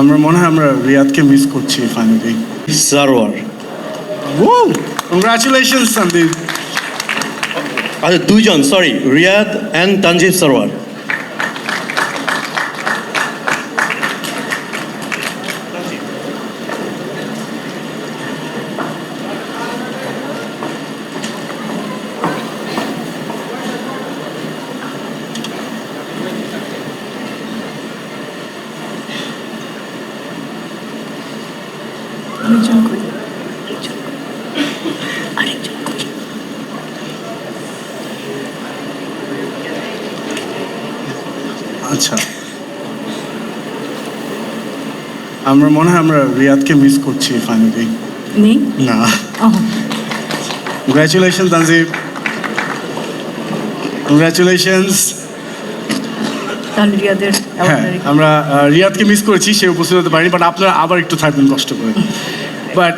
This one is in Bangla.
আমরা মনে হয় আমরা রিয়াদকে মিস করছি ফাইনালি সারোয়ার। কংগ্রাচুলেশন সন্দীপ আচ্ছা দুইজন সরি রিয়াদ অ্যান্ড তানজিব সারোয়ার। আরেকজন করি আরেকজন করি আচ্ছা। আমরা মনে হয় আমরা রিয়াদকে মিস করছি ফাইনালি নেই? না। ও। কংগ্রাচুলেশন তানজিব রিয়াদের হ্যাঁ আমরা রিয়াদকে মিস করেছি সে উপস্থিত হতে পারিনি বাট আপনারা আবার একটু থাকবেন কষ্ট করে। বাট